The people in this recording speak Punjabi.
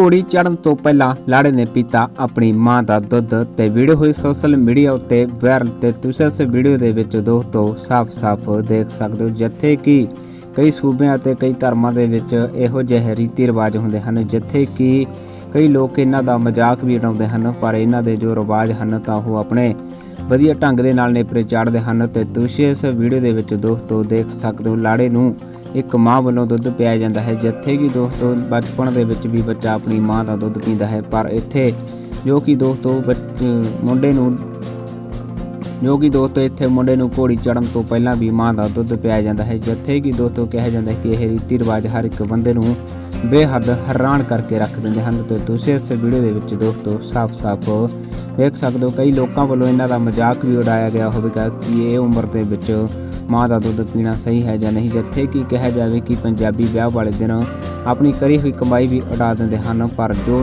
ਘੋੜੀ ਚੜਨ ਤੋਂ ਪਹਿਲਾਂ ਲਾੜੇ ਨੇ ਪੀਤਾ ਆਪਣੀ ਮਾਂ ਦਾ ਦੁੱਧ ਤੇ ਵੀਡੀਓ ਹੋਈ ਸੋਸ਼ਲ ਮੀਡੀਆ ਉੱਤੇ ਵਾਇਰਲ ਤੇ ਤੁਸੀਂ ਇਸ ਵੀਡੀਓ ਦੇ ਵਿੱਚ ਦੋਸਤੋ ਸਾਫ਼-ਸਾਫ਼ ਦੇਖ ਸਕਦੇ ਹੋ, ਜਿੱਥੇ ਕਿ ਕਈ ਸੂਬਿਆਂ ਅਤੇ ਕਈ ਧਰਮਾਂ ਦੇ ਵਿੱਚ ਇਹੋ ਜਿਹੇ ਰੀਤੀ ਰਿਵਾਜ ਹੁੰਦੇ ਹਨ, ਜਿੱਥੇ ਕਿ ਕਈ ਲੋਕ ਇਹਨਾਂ ਦਾ ਮਜ਼ਾਕ ਵੀ ਉਡਾਉਂਦੇ ਹਨ, ਪਰ ਇਹਨਾਂ ਦੇ ਜੋ ਰਿਵਾਜ ਹਨ ਤਾਂ ਉਹ ਆਪਣੇ ਵਧੀਆ ਢੰਗ ਦੇ ਨਾਲ ਨੇਪਰੇ ਚਾੜਦੇ ਹਨ ਤੇ ਤੁਸੀਂ ਇਸ ਵੀਡੀਓ ਦੇ ਵਿੱਚ ਦੋਸਤੋ ਦੇਖ ਸਕਦੇ ਹੋ, ਲਾੜੇ ਨੂੰ ਇੱਕ ਮਾਂ ਵੱਲੋਂ ਦੁੱਧ ਪਿਆ ਜਾਂਦਾ ਹੈ। ਜਿੱਥੇ ਕਿ ਦੋਸਤੋ ਬਚਪਨ ਦੇ ਵਿੱਚ ਵੀ ਬੱਚਾ ਆਪਣੀ ਮਾਂ ਦਾ ਦੁੱਧ ਪੀਂਦਾ ਹੈ, ਪਰ ਇੱਥੇ ਜੋ ਕਿ ਦੋਸਤੋ ਬੱਚ- ਮੁੰਡੇ ਨੂੰ, ਜੋ ਕਿ ਦੋਸਤੋ ਇੱਥੇ ਮੁੰਡੇ ਨੂੰ ਘੋੜੀ ਚੜਨ ਤੋਂ ਪਹਿਲਾਂ ਵੀ ਮਾਂ ਦਾ ਦੁੱਧ ਪਿਆ ਜਾਂਦਾ ਹੈ। ਜਿੱਥੇ ਕਿ ਦੋਸਤੋ ਕਿਹਾ ਜਾਂਦਾ ਹੈ ਕਿ ਇਹ ਰੀਤੀ ਰਿਵਾਜ ਹਰ ਇੱਕ ਬੰਦੇ ਨੂੰ ਬੇਹੱਦ ਹੈਰਾਨ ਕਰਕੇ ਰੱਖ ਦਿੰਦੇ ਹਨ ਤੇ ਤੁਸੀਂ ਇਸ ਵੀਡੀਓ ਦੇ ਵਿੱਚ ਦੋਸਤੋ ਸਾਫ਼-ਸਾਫ਼ ਦੇਖ ਸਕਦੇ ਹੋ। ਕਈ ਲੋਕਾਂ ਵੱਲੋਂ ਇਹਨਾਂ ਦਾ ਮਜ਼ਾਕ ਵੀ ਉਡਾਇਆ ਗਿਆ ਹੋਵੇਗਾ ਕਿ ਇਹ ਉਮਰ ਦੇ ਵਿੱਚ ਮਾਂ ਦਾ ਦੁੱਧ ਪੀਣਾ ਸਹੀ ਹੈ ਜਾਂ ਨਹੀਂ, ਜਿੱਥੇ ਕਿ ਕਿਹਾ ਜਾਵੇ ਕਿ ਪੰਜਾਬੀ ਵਿਆਹ ਵਾਲੇ ਦਿਨ ਆਪਣੀ ਕਰੀ ਹੋਈ ਕਮਾਈ ਵੀ ਉਡਾ ਦਿੰਦੇ ਹਨ, ਪਰ ਜੋ